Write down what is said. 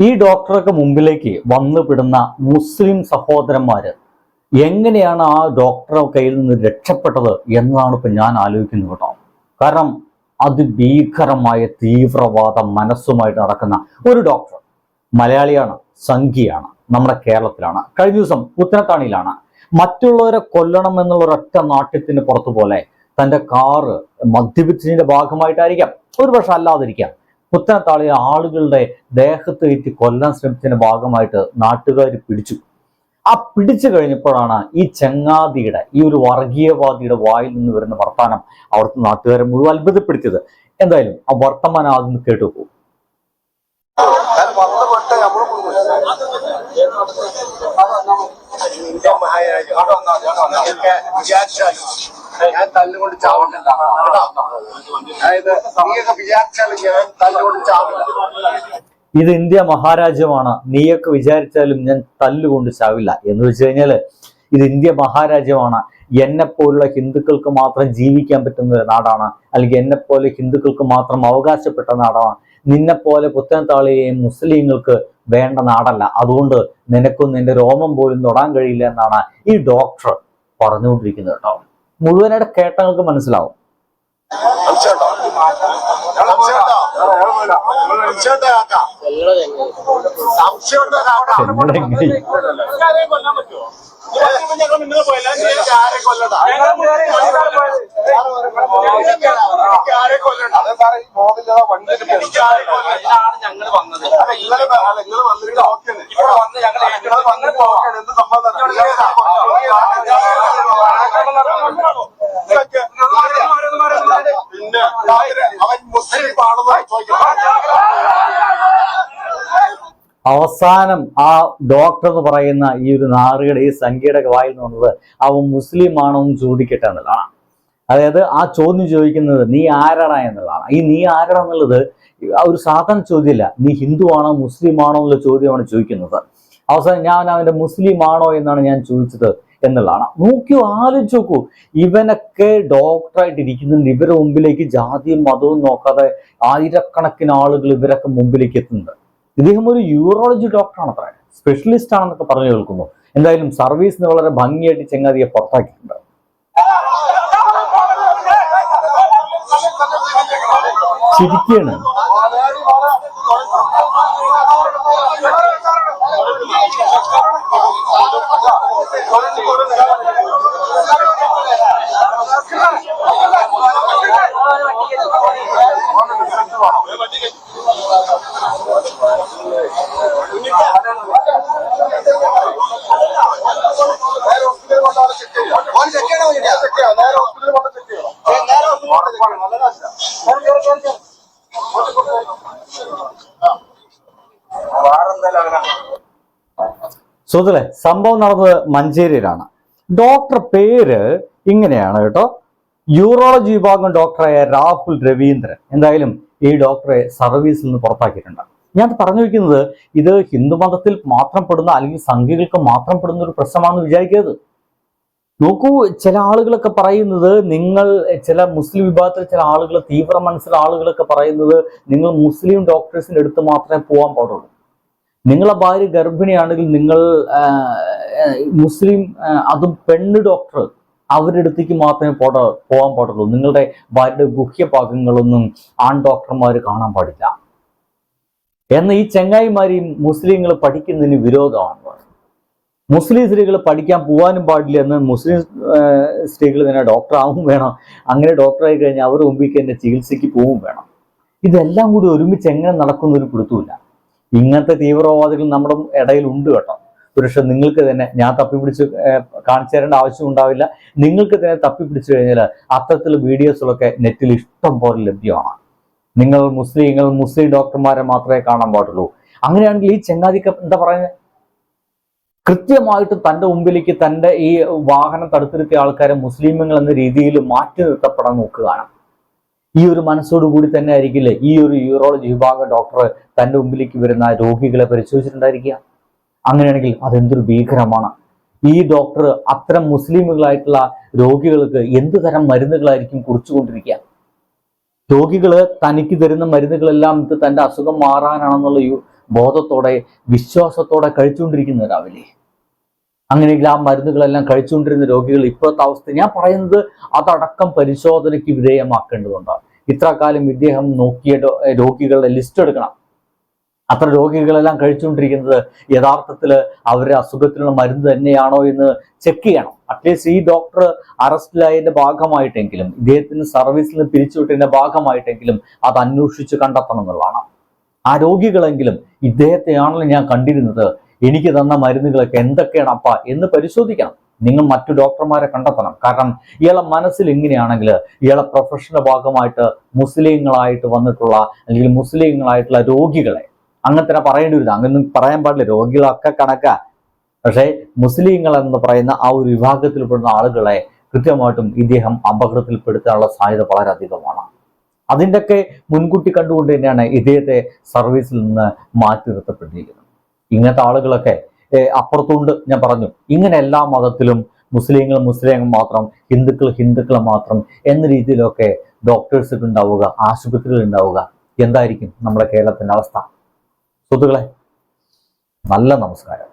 ഈ ഡോക്ടർക്ക് മുമ്പിലേക്ക് വന്നുപെടുന്ന മുസ്ലിം സഹോദരന്മാര് എങ്ങനെയാണ് ആ ഡോക്ടറെ കയ്യിൽ നിന്ന് രക്ഷപ്പെട്ടത് എന്നതാണ് ഇപ്പൊ ഞാൻ ആലോചിക്കുന്നത് കേട്ടോ. കാരണം അതിഭീകരമായ തീവ്രവാദ മനസ്സുമായിട്ട് നടക്കുന്ന ഒരു ഡോക്ടർ മലയാളിയാണ് സംഖ്യയാണ് നമ്മുടെ കേരളത്തിലാണ്. കഴിഞ്ഞ ദിവസം പുത്തനത്താണിയിലാണ് മറ്റുള്ളവരെ കൊല്ലണം എന്നുള്ള ഒരൊറ്റ നാട്യത്തിന് പുറത്തുപോലെ തന്റെ കാറ് മദ്യപിച്ചതിന്റെ ഭാഗമായിട്ടായിരിക്കാം. ഒരുപക്ഷെ അല്ലാതിരിക്കാം. പുത്തനത്താളി ആളുകളുടെ ദേഹത്ത് കയറ്റി കൊല്ലാൻ ശ്രമിച്ചതിന്റെ ഭാഗമായിട്ട് നാട്ടുകാർ പിടിച്ചു ആ പിടിച്ചു കഴിഞ്ഞപ്പോഴാണ് ഈ ചങ്ങാതിയുടെ ഈ ഒരു വർഗീയവാദിയുടെ വായിൽ നിന്ന് വരുന്ന വർത്തമാനം അവിടുത്തെ നാട്ടുകാരെ മുഴുവൻ അത്ഭുതപ്പെടുത്തിയത് എന്തായാലും ആ വർത്തമാനം ആദ്യം കേട്ടു പോകും ഞാൻ തല്ലുകൊണ്ട് കേട്ടോ? അതായത് നീയൊക്കെ വിചാരിച്ചാലും ഞാൻ തല്ലുകൊണ്ട് ചാവില്ല ഇത് ഇന്ത്യ മഹാരാജ്യമാണ്. നീയൊക്കെ വിചാരിച്ചാലും ഞാൻ തല്ലുകൊണ്ട് ചാവില്ല. എന്ന് വെച്ച് കഴിഞ്ഞാൽ ഇത് ഇന്ത്യ മഹാരാജ്യമാണ്. എന്നെ പോലുള്ള ഹിന്ദുക്കൾക്ക് മാത്രം ജീവിക്കാൻ പറ്റുന്ന ഒരു നാടാണ്. അല്ലെങ്കിൽ എന്നെ പോലെ ഹിന്ദുക്കൾക്ക് മാത്രം അവകാശപ്പെട്ട നാടാണ്. നിന്നെ പോലെ പുത്തനത്താളിയെയും മുസ്ലിങ്ങൾക്ക് വേണ്ട നാടല്ല. അതുകൊണ്ട് നിനക്കും നിന്റെ രോമം പോലും തൊടാൻ കഴിയില്ല എന്നാണ് ഈ ഡോക്ടർ പറഞ്ഞുകൊണ്ടിരിക്കുന്നത് കേട്ടോ. മുഴുവനായിട്ട് കേട്ടങ്ങൾക്ക് മനസ്സിലാവും ഞങ്ങൾ വന്നത് ഇന്നലെ ഇന്നലെ വന്നിട്ട് ഓക്കെയാണ്. ഇവിടെ വന്ന് ഞങ്ങൾ. എന്ത് സംബന്ധം. പിന്നെ അവൻ മുസ്ലിം അവസാനം ആ ഡോക്ടർ എന്ന് പറയുന്ന ഈ ഒരു നാറുകയുടെ ഈ സംഖ്യയുടെ വായിൽ നിന്ന് വന്നത് അവൻ മുസ്ലിം ആണോ എന്ന് ചോദിക്കട്ടെ എന്നുള്ളതാണ്. അതായത് ആ ചോദ്യം ചോദിക്കുന്നത് നീ ആരാടാ എന്നുള്ളതാണ്. ഈ നീ ആരാടാ എന്നുള്ളത് ഒരു സാധാരണ ചോദ്യമല്ല. നീ ഹിന്ദു ആണോ മുസ്ലിം ആണോ എന്നുള്ള ചോദ്യമാണ് ചോദിക്കുന്നത്. അവസാനം ഞാൻ അവന്റെ മുസ്ലിം ആണോ എന്നാണ് ഞാൻ ചോദിച്ചത്. എന്നുള്ളതാണ്. നോക്കിയോ ആലോചിച്ച് നോക്കൂ. ഇവനൊക്കെ ഡോക്ടറായിട്ട് ഇരിക്കുന്നുണ്ട്. ഇവരുടെ മുമ്പിലേക്ക് ജാതിയും മതവും നോക്കാതെ ആയിരക്കണക്കിന് ആളുകൾ ഇവരൊക്കെ മുമ്പിലേക്ക് എത്തുന്നുണ്ട്. ഇദ്ദേഹം ഒരു യൂറോളജി ഡോക്ടറാണ് അത്ര സ്പെഷ്യലിസ്റ്റ് ആണെന്നൊക്കെ പറഞ്ഞു കേൾക്കുന്നു. എന്തായാലും സർവീസിന് വളരെ ഭംഗിയായിട്ട് ചെങ്ങാതിയെ പുറത്താക്കിയിട്ടുണ്ട്. ചിരിക്കുകയാണ് സുഹൃത്തുക്കളെ സംഭവം നടന്നത് മഞ്ചേരിയിലാണ്. ഡോക്ടർ പേര് ഇങ്ങനെയാണ് കേട്ടോ. യൂറോളജി വിഭാഗം ഡോക്ടറായ രാഹുൽ രവീന്ദ്രൻ. എന്തായാലും ഈ ഡോക്ടറെ സർവീസിൽ നിന്ന് പുറത്താക്കിയിട്ടുണ്ട്. ഞാൻ പറഞ്ഞു വയ്ക്കുന്നത് ഇത് ഹിന്ദുമതത്തിൽ മാത്രം പെടുന്ന അല്ലെങ്കിൽ സംഘികൾക്ക് മാത്രം പെടുന്ന ഒരു പ്രശ്നമാണെന്ന് വിചാരിക്കരുത്. നോക്കൂ ചില ആളുകളൊക്കെ പറയുന്നത് നിങ്ങൾ ചില മുസ്ലിം വിഭാഗത്തിൽ ചില ആളുകൾ തീവ്ര മനസ്സിലെ ആളുകളൊക്കെ പറയുന്നത് നിങ്ങൾ മുസ്ലിം ഡോക്ടേഴ്സിന്റെ അടുത്ത് മാത്രമേ പോകാൻ പാടുള്ളൂ. നിങ്ങളെ ഭാര്യ ഗർഭിണിയാണെങ്കിൽ നിങ്ങൾ മുസ്ലിം അതും പെണ്ണ് ഡോക്ടർ അവരുടെ അടുത്തേക്ക് മാത്രമേ പോട പോകാൻ പാടുള്ളൂ. നിങ്ങളുടെ ഭാര്യയുടെ ഗുഹ്യഭാഗങ്ങളൊന്നും ആൺ ഡോക്ടർമാർ കാണാൻ പാടില്ല. എന്ന ഈ ചെങ്ങായിമാരെയും മുസ്ലിങ്ങൾ പഠിക്കുന്നതിന് വിരോധമാണ്. മുസ്ലിം സ്ത്രീകൾ പഠിക്കാൻ പോകാനും പാടില്ല എന്ന് മുസ്ലിം സ്ത്രീകൾ തന്നെ ഡോക്ടറാവും വേണം. അങ്ങനെ ഡോക്ടറായി കഴിഞ്ഞാൽ അവർ മുമ്പിൽ തന്നെ ചികിത്സയ്ക്ക് പോവും വേണം. ഇതെല്ലാം കൂടി ഒരുമിച്ച് എങ്ങനെ നടക്കുന്ന ഒരു പിടുത്തമില്ല ഇങ്ങനത്തെ തീവ്രവാദികൾ നമ്മുടെ ഇടയിൽ ഉണ്ട് കേട്ടോ. പക്ഷെ നിങ്ങൾക്ക് തന്നെ ഞാൻ തപ്പിപ്പിടിച്ച് കാണിച്ചു തരേണ്ട ആവശ്യം ഉണ്ടാവില്ല. നിങ്ങൾക്ക് തന്നെ തപ്പിപ്പിടിച്ചു കഴിഞ്ഞാൽ അത്തരത്തിലുള്ള വീഡിയോസുകളൊക്കെ നെറ്റിൽ ഇഷ്ടം പോലെ ലഭ്യമാണ്. നിങ്ങൾ മുസ്ലിങ്ങൾ മുസ്ലിം ഡോക്ടർമാരെ മാത്രമേ കാണാൻ പാടുള്ളൂ. അങ്ങനെയാണെങ്കിൽ ഈ ചങ്ങാതിക്ക് എന്താ പറയുന്നത് കൃത്യമായിട്ട് തന്റെ മുമ്പിലേക്ക് തന്റെ ഈ വാഹനം തടുത്തിരുത്തിയ ആൾക്കാരെ മുസ്ലിമുകൾ എന്ന രീതിയിൽ മാറ്റി നിർത്തപ്പെടാൻ നോക്കുകയാണ്. ഈ ഒരു മനസ്സോടുകൂടി തന്നെ ആയിരിക്കില്ലേ ഈ ഒരു യൂറോളജി വിഭാഗ ഡോക്ടർ തന്റെ മുമ്പിലേക്ക് വരുന്ന രോഗികളെ പരിശോധിച്ചിട്ടുണ്ടായിരിക്കുക? അങ്ങനെയാണെങ്കിൽ അതെന്തൊരു ഭീകരമാണ്? ഈ ഡോക്ടർ അത്തരം മുസ്ലിമുകളായിട്ടുള്ള രോഗികൾക്ക് എന്ത് തരം മരുന്നുകളായിരിക്കും കുറിച്ചുകൊണ്ടിരിക്കുക? രോഗികൾ തനിക്ക് തരുന്ന മരുന്നുകളെല്ലാം ഇത് തന്റെ അസുഖം മാറാനാണെന്നുള്ള ബോധത്തോടെ വിശ്വാസത്തോടെ കഴിച്ചുകൊണ്ടിരിക്കുന്നവരാവില്ലേ അങ്ങനെയെങ്കിൽ ആ മരുന്നുകളെല്ലാം കഴിച്ചുകൊണ്ടിരുന്ന രോഗികൾ ഇപ്പോഴത്തെ അവസ്ഥ ഞാൻ പറയുന്നത് അതടക്കം പരിശോധനയ്ക്ക് വിധേയമാക്കേണ്ടതുണ്ട്. ഇത്രകാലം ഇദ്ദേഹം നോക്കിയ രോഗികളുടെ ലിസ്റ്റ് എടുക്കണം. അത്ര രോഗികളെല്ലാം കഴിച്ചുകൊണ്ടിരിക്കുന്നത് യഥാർത്ഥത്തിൽ അവരുടെ അസുഖത്തിനുള്ള മരുന്ന് തന്നെയാണോ എന്ന് ചെക്ക് ചെയ്യണം. അറ്റ്ലീസ്റ്റ് ഈ ഡോക്ടർ അറസ്റ്റിലായതിന്റെ ഭാഗമായിട്ടെങ്കിലും ഇദ്ദേഹത്തിന് സർവീസിൽ നിന്ന് പിരിച്ചുവിട്ടതിന്റെ ഭാഗമായിട്ടെങ്കിലും അത് അന്വേഷിച്ച് കണ്ടെത്തണം എന്നുള്ളതാണ്. ആ രോഗികളെങ്കിലും ഇദ്ദേഹത്തെയാണല്ലോ ഞാൻ കണ്ടിരുന്നത്. എനിക്ക് തന്ന മരുന്നുകളൊക്കെ എന്തൊക്കെയാണ് അപ്പ എന്ന് പരിശോധിക്കണം. നിങ്ങൾ മറ്റു ഡോക്ടർമാരെ കണ്ടെത്തണം. കാരണം ഇയാളെ മനസ്സിൽ ഇങ്ങനെയാണെങ്കിൽ ഇയാളെ പ്രൊഫഷന്റെ ഭാഗമായിട്ട് മുസ്ലിങ്ങളായിട്ട് വന്നിട്ടുള്ള അല്ലെങ്കിൽ മുസ്ലിങ്ങളായിട്ടുള്ള രോഗികളെ അങ്ങനെ തന്നെ പറയേണ്ടി വരുന്നത് അങ്ങനൊന്നും പറയാൻ പാടില്ല. രോഗികളൊക്കെ കണക്കാ. പക്ഷേ മുസ്ലിങ്ങൾ എന്ന് പറയുന്ന ആ ഒരു വിഭാഗത്തിൽപ്പെടുന്ന ആളുകളെ കൃത്യമായിട്ടും ഇദ്ദേഹം അപകടത്തിൽപ്പെടുത്താനുള്ള സാധ്യത വളരെ അധികമാണ്. അതിന്റെയൊക്കെ മുൻകൂട്ടി കണ്ടുകൊണ്ട് തന്നെയാണ് ഇദ്ദേഹത്തെ സർവീസിൽ നിന്ന് മാറ്റി നിർത്തപ്പെട്ടിരിക്കുന്നത്. ഇങ്ങനത്തെ ആളുകളൊക്കെ അപ്പുറത്തുകൊണ്ട് ഞാൻ പറഞ്ഞു ഇങ്ങനെ എല്ലാ മതത്തിലും മുസ്ലിങ്ങൾ മുസ്ലിങ്ങൾ മാത്രം ഹിന്ദുക്കൾ ഹിന്ദുക്കൾ മാത്രം എന്ന രീതിയിലൊക്കെ ഡോക്ടേഴ്സ് ഉണ്ടാവുക ആശുപത്രികൾ ഉണ്ടാവുക എന്തായിരിക്കും നമ്മുടെ കേരളത്തിന്റെ അവസ്ഥ? സുഹൃത്തുക്കളെ നല്ല നമസ്കാരം.